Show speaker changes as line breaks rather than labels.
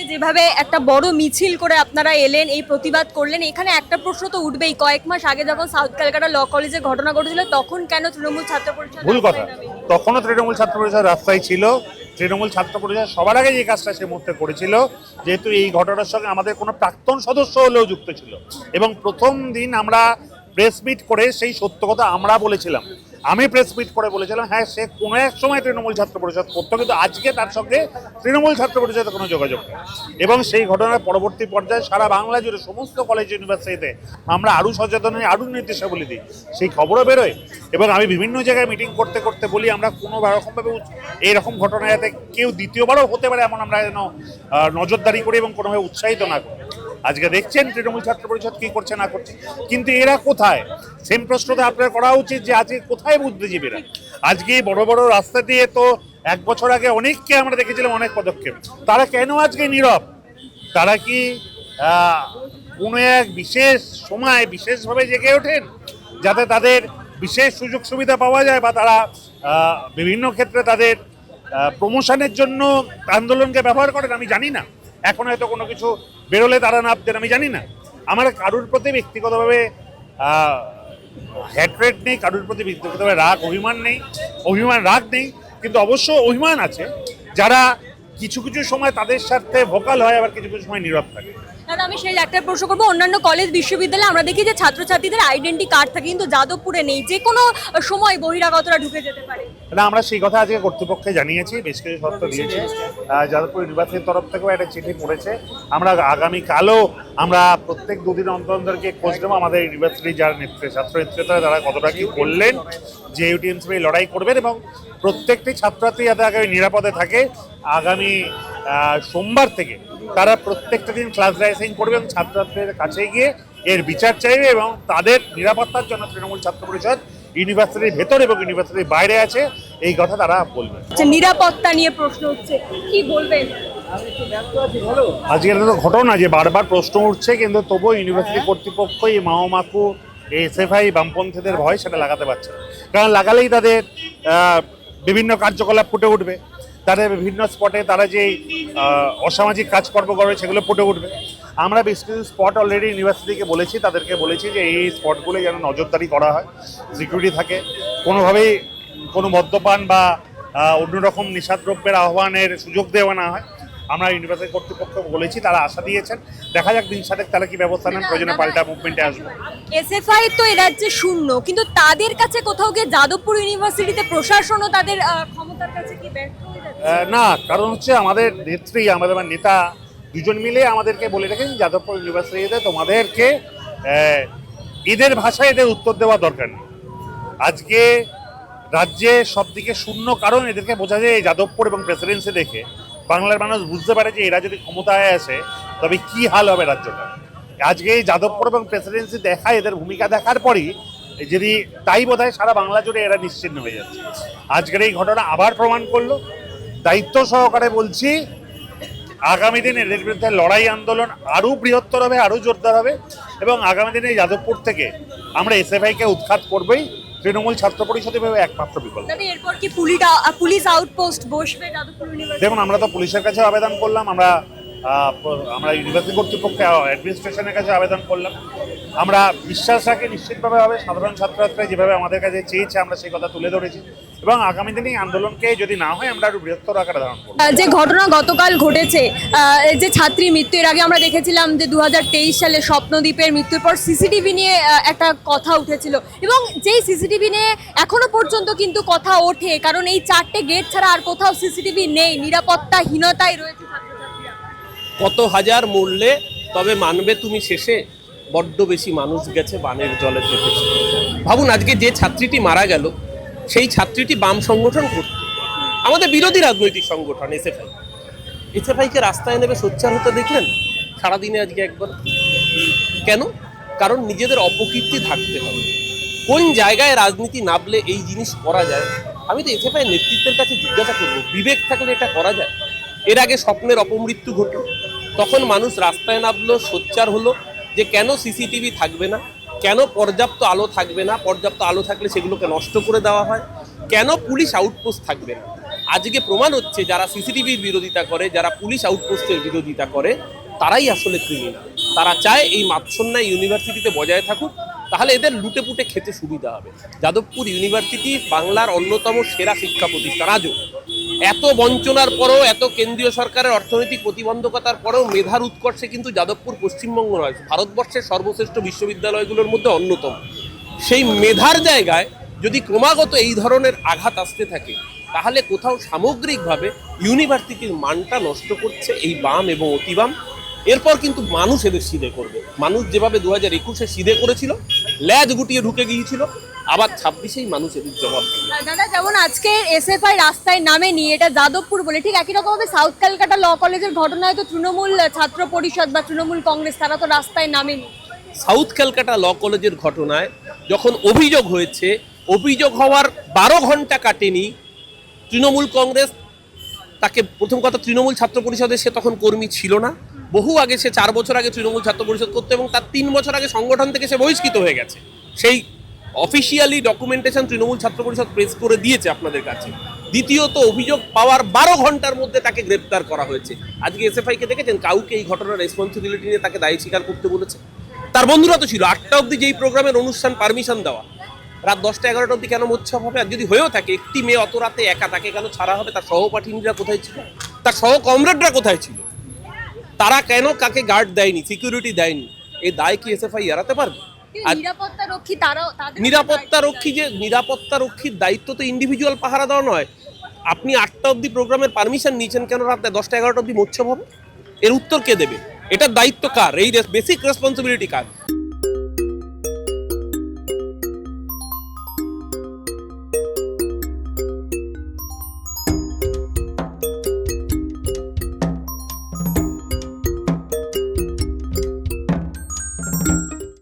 আজকে যেভাবে একটা বড় মিছিল করে আপনারা এলেন এই প্রতিবাদ করলেন এখানে একটা প্রশ্ন তো উঠবেই। কয়েক মাস আগে যখন সাউথ ক্যালকাটা ল কলেজে ঘটনা ঘটেছিল তখন কেন তৃণমূল ছাত্র পরিষদ
ভুল কথা। তখনও তৃণমূল ছাত্র পরিষদ রাস্তায় ছিল। তৃণমূল ছাত্র পরিষদ সবার আগে যে কাজটা সে মুহূর্তে করেছিল। যেহেতু এই ঘটনার সঙ্গে আমাদের কোনো প্রাক্তন সদস্য হলেও যুক্ত ছিল। এবং প্রথম দিন আমরা প্রেস মিট করে সেই সত্য কথা আমরা বলেছিলাম। আমি প্রেস মিট করে বলেছিলাম হ্যাঁ সে কোনো এক সময় তৃণমূল ছাত্র পরিষদ করতো, কিন্তু আজকে তার সঙ্গে তৃণমূল ছাত্র পরিষদের কোনো যোগাযোগ নেই। এবং সেই ঘটনার পরবর্তী পর্যায়ে সারা বাংলা জুড়ে সমস্ত কলেজ ইউনিভার্সিটিতে আমরা আরও সচেতন হই আরও নির্দেশাবলী দিই। সেই খবরও বেরোয়। এবং আমি বিভিন্ন জায়গায় মিটিং করতে করতে বলি, আমরা কোনো রকমভাবে এইরকম ঘটনা যাতে কেউ দ্বিতীয়বারও হতে পারে, এমন আমরা যেন নজরদারি করি এবং কোনোভাবে উৎসাহিত না করি। আজকে দেখছেন তৃণমূল ছাত্র পরিষদ কি করছে, না করছে। কিন্তু এরা কোথায়? সেম প্রশ্নটা আপনার করা উচিত যে আজকে কোথায় বুদ্ধিজীবীরা? আজকে বড় বড় রাস্তা দিয়ে তো এক বছর আগে অনেককে আমরা দেখেছিলাম অনেক পদক্ষেপ। তারা কেন আজকে নীরব? তারা কি কোনো এক বিশেষ সময় বিশেষভাবে জেগে ওঠেন? যাতে তাদের বিশেষ সুযোগ সুবিধা পাওয়া যায় বা তারা বিভিন্ন ক্ষেত্রে তাদের প্রমোশনের জন্য আন্দোলনকে ব্যবহার করেন, আমি জানি না। এখন হয়তো কোনো কিছু বেরোলে তারা নামতেন আমি জানি না। আমার কারুর প্রতি ব্যক্তিগতভাবে হ্যাট্রেট নেই, কারুর প্রতি ব্যক্তিগতভাবে রাগ, অভিমান নেই, অভিমান, রাগ নেই, কিন্তু অবশ্য অভিমান আছে, যারা কিছু কিছু সময় তাদের স্বার্থে ভোকাল হয়, আবার কিছু কিছু সময় নীরব থাকে।
দাদা, আমি সেই একটা প্রশ্ন করব। অন্যান্য কলেজ বিশ্ববিদ্যালয়ে আমরা দেখি যে ছাত্রছাত্রীদের আইডেন্টি কার্ড থাকে, কিন্তু যাদবপুরে নেই। যে কোনো সময় বহিরাগতরা ঢুকে যেতে পারে।
না, আমরা সেই কথা আজকে কর্তৃপক্ষে জানিয়েছি, বেশ কিছু শর্ত দিয়েছি। যাদবপুর ইউনিভার্সিটির তরফ থেকেও একটা চিঠি পড়েছে। আমরা আগামীকালও আমরা প্রত্যেক দুদিন অন্তর অন্তরকে খোঁজ নেব। আমাদের ইউনিভার্সিটির যারা নেতৃত্বে ছাত্র নেতৃত্বরা তারা কতটা কি করলেন যে ইউটিএমসি লড়াই করবেন এবং প্রত্যেকটি ছাত্রছাত্রী যাতে আগামী নিরাপদে থাকে, আগামী সোমবার থেকে তারা প্রত্যেকটা দিন ক্লাস রাইসিং করবে এবং ছাত্রছাত্রীদের কাছে গিয়ে এর বিচার চাইবে এবং তাদের নিরাপত্তার জন্য তৃণমূল ছাত্র পরিষদ ইউনিভার্সিটির ভেতর এবং ইউনিভার্সিটির বাইরে আছে এই কথা তারা
বলবেন। নিরাপত্তা নিয়ে প্রশ্ন উঠছে কি বলবেন?
আজকের তো ঘটনা যে বারবার প্রশ্ন উঠছে কিন্তু তবুও ইউনিভার্সিটি কর্তৃপক্ষ এই মাওমাকু এসএফআই বামপন্থীদের ভয় সেটা লাগাতে পারছে না। কারণ লাগালেই তাদের বিভিন্ন কার্যকলাপ ফুটে উঠবে। তাদের বিভিন্ন স্পটে তারা যে অসামাজিক কাজকর্ম করবে সেগুলো ফুটে উঠবে। আমরা বেশ কিছু স্পট অলরেডি ইউনিভার্সিটিকে বলেছি তাদেরকে বলেছি যে এই স্পটগুলো যেন নজরদারি করা হয় সিকিউরিটি থাকে। কোনোভাবেই কোনো মদ্যপান বা অন্যরকম নেশাদ্রব্যের আহ্বানের সুযোগ দেওয়া না হয়। আমরা ইউনিভার্সিটি কর্তৃপক্ষ বলেছি তারা আশা দিয়েছেন। দেখা যাক দিন সাথে তারা কি ব্যবস্থা নেন প্রয়োজনে পাল্টা মুভমেন্টে আসব।
এসএফআই তো এ রাজ্যে শূন্য কিন্তু তাদের কাছে কোথাও গিয়ে যাদবপুর ইউনিভার্সিটিতে প্রশাসনও তাদের ক্ষমতার কাছে কি ব্যর্থ হয়ে
না কারণ হচ্ছে আমাদের নেত্রী আমাদের নেতা দুজন মিলে আমাদেরকে বলে রেখেছেন, যাদবপুর ইউনিভার্সিটিতে তোমাদেরকে এদের ভাষায় এদের উত্তর দেওয়া দরকার নেই। আজকে রাজ্যে সব দিকে শূন্য কারণ এদেরকে বোঝা যায়, এই যাদবপুর এবং প্রেসিডেন্সি দেখে বাংলার মানুষ বুঝতে পারে যে এরা যদি ক্ষমতায় আসে, তবে কি হাল হবে রাজ্যটা। আজকে এই যাদবপুর এবং প্রেসিডেন্সি দেখা এদের ভূমিকা দেখার পরই যদি তাই বোধ হয় সারা বাংলা জুড়ে এরা নিশ্চিন্ন হয়ে যাচ্ছে। আজকের এই ঘটনা আবার প্রমাণ করল। দায়িত্ব সহকারে বলছি আগামী দিনে এদের বিরুদ্ধে লড়াই আন্দোলন আরও বৃহত্তর হবে আরও জোরদার হবে এবং আগামী দিনে যাদবপুর থেকে আমরা এসএফআইকে উৎখাত করবই। তৃণমূল ছাত্র পরিষদ এভাবে একমাত্র বিকল্প।
এরপর কি পুলিশ আউটপোস্ট বসবে
দেখুন আমরা তো পুলিশের কাছে আবেদন করলাম আমরা আমরা ইউনিভার্সিটি কর্তৃপক্ষ অ্যাডমিনিস্ট্রেশনের কাছে আবেদন করলাম। আমরা বিশ্বাস রাখি নিশ্চিতভাবে হবে সাধারণ ছাত্রছাত্রী যেভাবে আমাদের কাছে চেয়েছে, আমরা সেই কথা তুলে ধরেছি এবং আগামী দিনে আন্দোলনকে যদি না হয়, আমরা আরও বৃহত্তর আকারে ধারণ করব।
যে ঘটনা গতকাল ঘটেছে যে ছাত্রী মৃত্যু, এর আগে আমরা দেখেছিলাম যে দুহাজার তেইশ সালে স্বপ্নদ্বীপের মৃত্যুর পর সিসিটিভি নিয়ে একটা কথা উঠেছিল। এবং যেই সিসিটিভি নিয়ে এখনও পর্যন্ত কিন্তু কথা ওঠে, কারণ এই চারটে গেট ছাড়া আর কোথাও সিসিটিভি নেই। নিরাপত্তাহীনতাই রয়েছে ছাত্রছাত্রীরা
কত হাজার মূল্যে তবে মানবে তুমি শেষে? বড্ড বেশি মানুষ গেছে বানের জলে চেপেছে ভাবুন, আজকে যে ছাত্রীটি মারা গেল, সেই ছাত্রীটি বাম সংগঠন করত। আমাদের বিরোধী রাজনৈতিক সংগঠন এসএফআই এসএফআইকে রাস্তায় নেবে সোচ্চার হতে দেখলেন? সারাদিনে আজকে একবার। কেন? কারণ নিজেদের অপকীর্তি থাকতে হবে। কোন জায়গায় রাজনীতি নামলে এই জিনিস করা যায়? আমি তো এসএফআই নেতৃত্বের কাছে জিজ্ঞাসা করব, বিবেক থাকলে এটা করা যায়? এর আগে স্বপ্নের অপমৃত্যু ঘটল। তখন মানুষ রাস্তায় নামলো, সোচ্চার হলো যে কেন সিসিটিভি থাকবে না? কেন পর্যাপ্ত আলো থাকবে না? পর্যাপ্ত আলো থাকলে সেগুলোকে নষ্ট করে দেওয়া হয়। কেন পুলিশ আউটপোস্ট থাকবে না? আজকে প্রমাণ হচ্ছে যারা সিসিটিভির বিরোধিতা করে, যারা পুলিশ আউটপোস্টের বিরোধিতা করে, তারাই আসলে ক্রিমিনাল তারা চায় এই মাৎসন্যায় ইউনিভার্সিটিতে বজায় থাকুক, তাহলে এদের লুটে পুটে খেতে সুবিধা হবে। যাদবপুর ইউনিভার্সিটি বাংলার অন্যতম সেরা শিক্ষা প্রতিষ্ঠান আজও এত বঞ্চনার পরেও, এত কেন্দ্রীয় সরকারের অর্থনৈতিক প্রতিবন্ধকতার পরেও মেধার উৎকর্ষে কিন্তু যাদবপুর পশ্চিমবঙ্গ নয়, ভারতবর্ষের সর্বশ্রেষ্ঠ বিশ্ববিদ্যালয়গুলোর মধ্যে অন্যতম। সেই মেধার জায়গায় যদি ক্রমাগত এই ধরনের আঘাত আসতে থাকে, তাহলে কোথাও সামগ্রিকভাবে ইউনিভার্সিটির মানটা নষ্ট করছে এই বাম এবং অতিবাম। এরপর কিন্তু মানুষ এদের সিধে করবে। মানুষ যেভাবে দু হাজার একুশে সিধে করেছিল, ল্যাজ গুটিয়ে ঢুকে গিয়েছিল আবার ছাব্বিশেই মানুষ এদের জবাব
দাদা যেমন আজকে এসএফআই রাস্তায় নামেনি এটা যাদবপুর বলে ঠিক একই রকম ভাবে সাউথ ক্যালকাটা ল কলেজের ঘটনায় তো তৃণমূল ছাত্র পরিষদ বা তৃণমূল কংগ্রেস তারা তো রাস্তায় নামেনি
সাউথ ক্যালকাটা ল কলেজের ঘটনায় যখন অভিযোগ হয়েছে অভিযোগ হওয়ার বারো ঘণ্টা কাটেনি তৃণমূল কংগ্রেস। তাকে প্রথম কথা তৃণমূল ছাত্র পরিষদে সে তখন কর্মী ছিল না। বহু আগে সে চার বছর আগে তৃণমূল ছাত্র পরিষদ করতো এবং তার তিন বছর আগে সংগঠন থেকে সে বহিষ্কৃত হয়ে গেছে। সেই অফিসিয়ালি ডকুমেন্টেশন তৃণমূল ছাত্র পরিষদ প্রেস করে দিয়েছে আপনাদের কাছে। দ্বিতীয়ত, অভিযোগ পাওয়ার বারো ঘণ্টার মধ্যে তাকে গ্রেপ্তার করা হয়েছে। আজকে এসএফআই কে দেখেছেন? কাউকে এই ঘটনার রেসপন্সিবিলিটি নিয়ে তাকে দায়ী স্বীকার করতে বলেছে। তার বন্ধুরা তো ছিল, আটটা অবধি যেই প্রোগ্রামের অনুষ্ঠান পারমিশন দেওয়া। রাত দশটা এগারোটা অবধি কেন উৎসব হবে? আর যদি হয়েও থাকে, একটি মেয়ে অত রাতে একা তাকে কেন ছাড়া হবে? তার সহপাঠিনীরা কোথায় ছিল? তার সহ কমরেডরা কোথায় ছিল? তারা কেন কাকে গার্ড দেয়নি সিকিউরিটি দেয়নি? এই দায় কি এস এসএফআই এড়াতে পারবে?
নিরাপত্তা রক্ষী তারাও
নিরাপত্তা রক্ষী যে নিরাপত্তা রক্ষীর দায়িত্ব তো ইন্ডিভিজুয়াল পাহারা দেওয়া নয়। আপনি আটটা অবধি প্রোগ্রামের পারমিশন নিয়েছেন কেন রাত দশটা এগারোটা অবধি মোচ্ছব হবে? এর উত্তর কে দেবে? এটার দায়িত্ব কার? এই বেসিক রেসপন্সিবিলিটি কার?